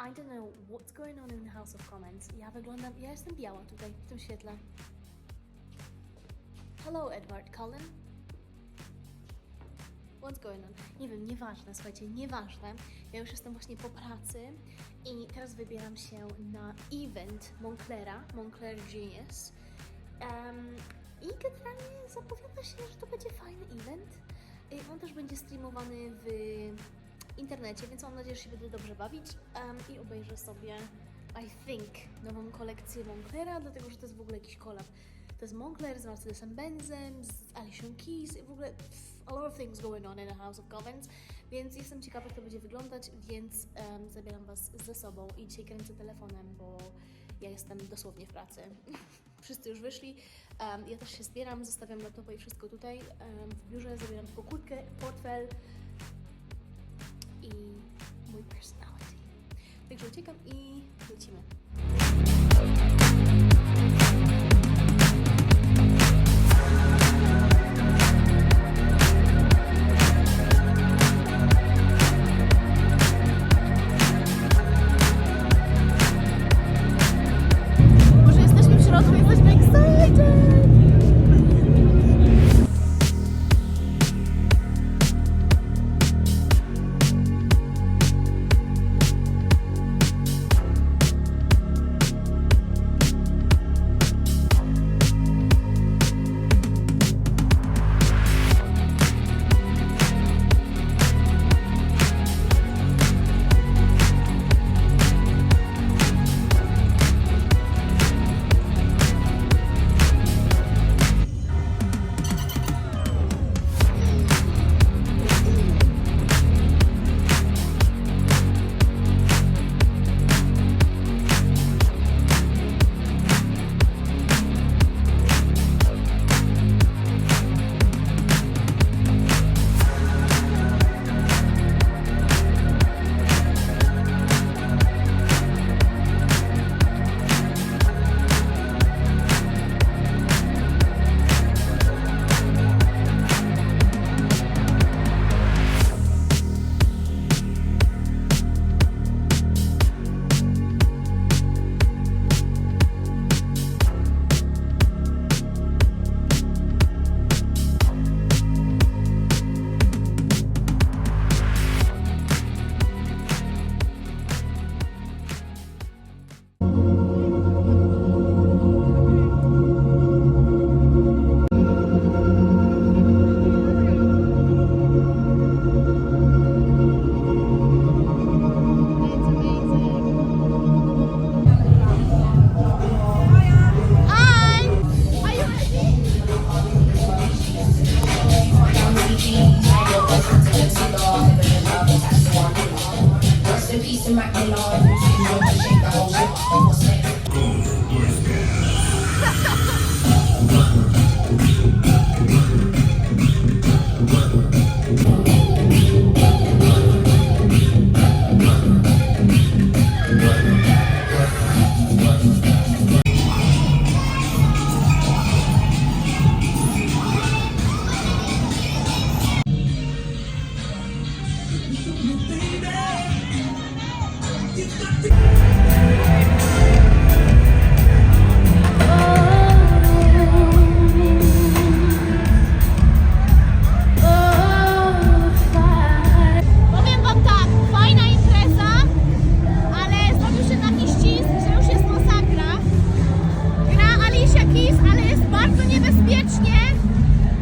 I don't know what's going on in the House of Commons. Ja wyglądam, ja jestem biała tutaj, w tym świetle. Hello, Edward Cullen. What's going on? Nie wiem, nieważne, słuchajcie, nieważne. Ja już jestem właśnie po pracy i teraz wybieram się na event Monclera, Moncler Genius. Em, I generalnie zapowiada się, że to będzie fajny event. Y, On też będzie streamowany w internecie, więc mam nadzieję, że się będę dobrze bawić em, i obejrzę sobie, I think, nową kolekcję Monclera, dlatego że to jest w ogóle jakiś kolab. To jest Moncler z Mercedesem Benzem, z Alicia Keys, i w ogóle pff, a lot of things going on in the House of Commons, więc jestem ciekawa, jak to będzie wyglądać, więc em, zabieram Was ze sobą i dzisiaj kręcę telefonem, bo ja jestem dosłownie w pracy. Wszyscy już wyszli, em, ja też się zbieram, zostawiam laptopa i wszystko tutaj em, w biurze, zabieram tylko kurtkę, portfel personality. Także uciekam i lecimy.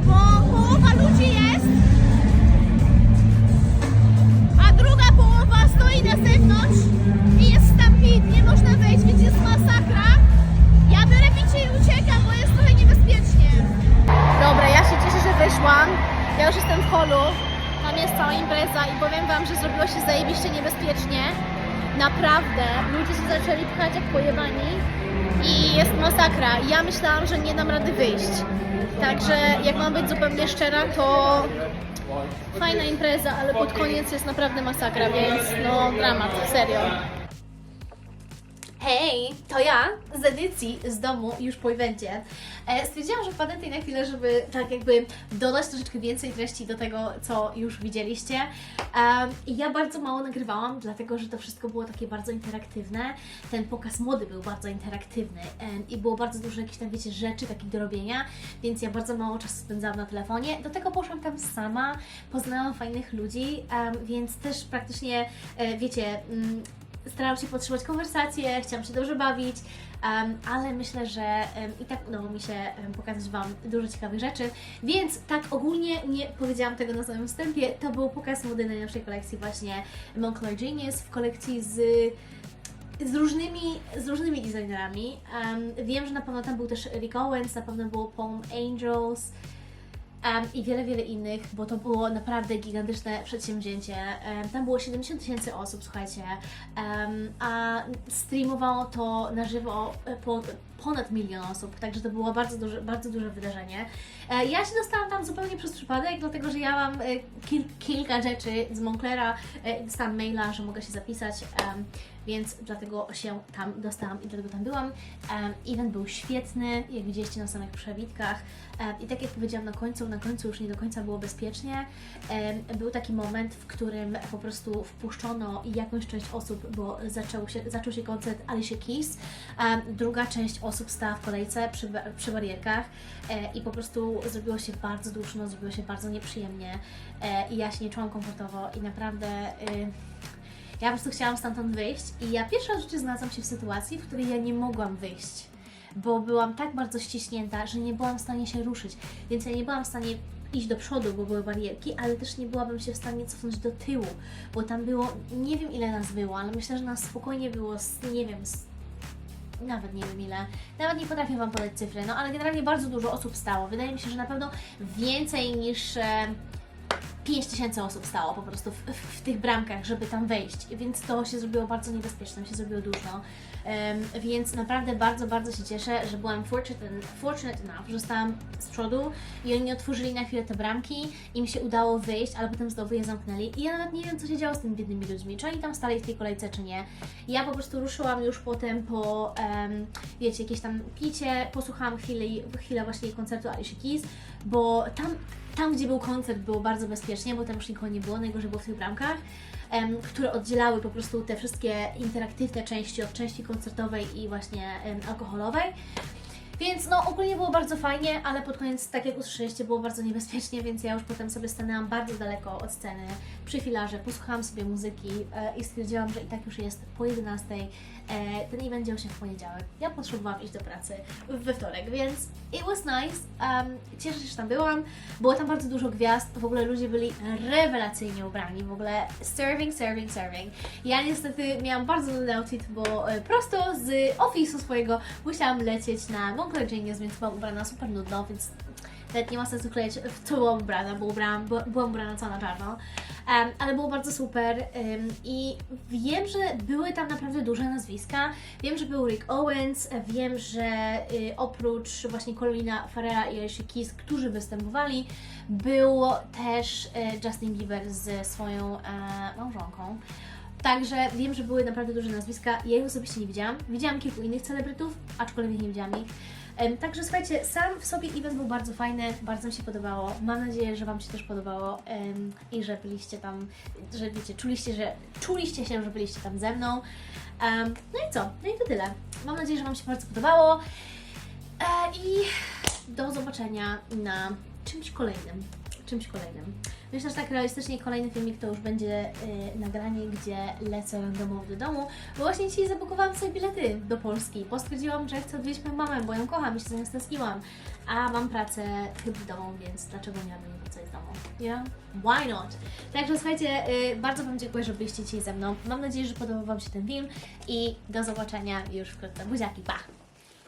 Bo połowa ludzi jest, a druga połowa stoi na zewnątrz i jest stampede, nie można wejść, więc jest masakra. Ja biorę picie i uciekam, bo jest trochę niebezpiecznie. Dobra, ja się cieszę, że wyszłam. Ja już jestem w holu. Tam jest cała impreza i powiem Wam, że zrobiło się zajebiście niebezpiecznie. Naprawdę. Ludzie się zaczęli pchać jak pojebani i jest masakra. Ja myślałam, że nie dam rady wyjść. Także jak mam być zupełnie szczera, to fajna impreza, ale pod koniec jest naprawdę masakra, więc no dramat, serio. Hej, to ja z edycji z domu już po evencie. E, stwierdziłam, że wpadnę tutaj na chwilę, żeby tak jakby dodać troszeczkę więcej treści do tego, co już widzieliście. I ja bardzo mało nagrywałam, dlatego że to wszystko było takie bardzo interaktywne. Ten pokaz mody był bardzo interaktywny em, i było bardzo dużo jakichś tam, wiecie, rzeczy takich do robienia, więc ja bardzo mało czasu spędzałam na telefonie. Do tego poszłam tam sama, poznałam fajnych ludzi, em, więc też praktycznie, e, wiecie, mm, starałam się podtrzymać konwersację, chciałam się dobrze bawić, em, ale myślę, że em, i tak udało mi się em, pokazać Wam dużo ciekawych rzeczy, więc tak ogólnie nie powiedziałam tego na samym wstępie, to był pokaz mody najnowszej kolekcji właśnie Moncler Genius w kolekcji z z różnymi, z różnymi designerami. Em, wiem, że na pewno tam był też Rick Owens, na pewno było Palm Angels em, i wiele, wiele innych, bo to było naprawdę gigantyczne przedsięwzięcie. Em, tam było 70 tysięcy osób, słuchajcie, em, a streamowało to na żywo e, po, ponad milion osób, także to było bardzo duże, bardzo duże wydarzenie. E, Ja się dostałam tam zupełnie przez przypadek, dlatego że ja mam e, kil, kilka rzeczy z Monclera e, dostałam maila, że mogę się zapisać, więc dlatego się tam dostałam i dlatego tam byłam. Event był świetny, jak widzieliście na samych przebitkach Em, i tak jak powiedziałam na końcu, na końcu już nie do końca było bezpiecznie. Był taki moment, w którym po prostu wpuszczono jakąś część osób, bo zaczął się, zaczął się koncert Alicia Keys, druga część osób stała w kolejce przy, przy barierkach e, i po prostu zrobiło się bardzo duszno, zrobiło się bardzo nieprzyjemnie e, i ja się nie czułam komfortowo i naprawdę y, ja po prostu chciałam stamtąd wyjść i ja w życiu znalazłam się w sytuacji, w której ja nie mogłam wyjść, bo byłam tak bardzo ściśnięta, że nie byłam w stanie się ruszyć, więc ja nie byłam w stanie iść do przodu, bo były barierki, ale też nie byłabym się w stanie cofnąć do tyłu, bo tam było, nie wiem ile nas było, ale myślę, że nas spokojnie było, z, nie wiem, z nawet nie wiem ile, nawet nie potrafię Wam podać cyfry, no ale generalnie bardzo dużo osób stało. Wydaje mi się, że na pewno więcej niż e, 5 tysięcy osób stało po prostu w, w, w tych bramkach, żeby tam wejść, więc to się zrobiło bardzo niebezpieczne, się zrobiło dużo. Em, więc naprawdę bardzo, bardzo się cieszę, że byłam fortunate, fortunate enough, że stałam z przodu i oni otworzyli na chwilę te bramki i mi się udało wyjść, ale potem znowu je zamknęli i ja nawet nie wiem, co się działo z tymi biednymi ludźmi, czy oni tam stali w tej kolejce, czy nie. Ja po prostu ruszyłam już potem po, em, wiecie, jakieś tam picie, posłuchałam chwilę, chwilę właśnie koncertu Alicia Keys, bo tam, tam, gdzie był koncert, było bardzo bezpiecznie, bo tam już nikogo nie było, najgorzej było w tych bramkach, em, które oddzielały po prostu te wszystkie interaktywne części od części koncertowej i właśnie em, alkoholowej. Więc no ogólnie było bardzo fajnie, ale pod koniec, tak jak usłyszeliście, było bardzo niebezpiecznie, więc ja już potem sobie stanęłam bardzo daleko od sceny, przy filarze, posłuchałam sobie muzyki e, i stwierdziłam, że i tak już jest po 11. E, ten event dział się w poniedziałek. Ja potrzebowałam iść do pracy we wtorek, więc it was nice. Um, cieszę się, że tam byłam. Było tam bardzo dużo gwiazd, w ogóle ludzie byli rewelacyjnie ubrani, w ogóle serving, serving, serving. Ja niestety miałam bardzo nudny outfit, bo e, prosto z ofisu swojego musiałam lecieć na Moncler Genius, więc byłam ubrana super nudno, więc nawet nie ma sensu klejeć w co byłam ubrana, bo ubrałam, byłam ubrana cała na czarno. Em, ale było bardzo super em, i wiem, że były tam naprawdę duże nazwiska. Wiem, że był Rick Owens, wiem, że y, oprócz właśnie Colina Farrella i Alicia Keys, którzy występowali, był też y, Justin Bieber ze swoją e, małżonką. Także wiem, że były naprawdę duże nazwiska. Ja ich osobiście nie widziałam. Widziałam kilku innych celebrytów, aczkolwiek nie widziałam ich. Także słuchajcie, sam w sobie event był bardzo fajny, bardzo mi się podobało. Mam nadzieję, że Wam się też podobało em, i że byliście tam, że wiecie, czuliście, że czuliście się, że byliście tam ze mną. Em, no i co? No i to tyle. Mam nadzieję, że Wam się bardzo podobało. E, I do zobaczenia na czymś kolejnym. Czymś kolejnym. Myślę, że tak realistycznie kolejny filmik to już będzie y, nagranie, gdzie lecę randomowo do domu, bo właśnie dzisiaj zabukowałam sobie bilety do Polski, bo stwierdziłam, że chcę odwiedzić moją mamę, bo ją kocham i się za nią stęskiłam, a mam pracę domu, więc dlaczego miałabym nie pracować z domu? Yeah? Why not? Także słuchajcie, y, bardzo Wam dziękuję, że byliście dzisiaj ze mną. Mam nadzieję, że podobał Wam się ten film i do zobaczenia już wkrótce. Buziaki, pa!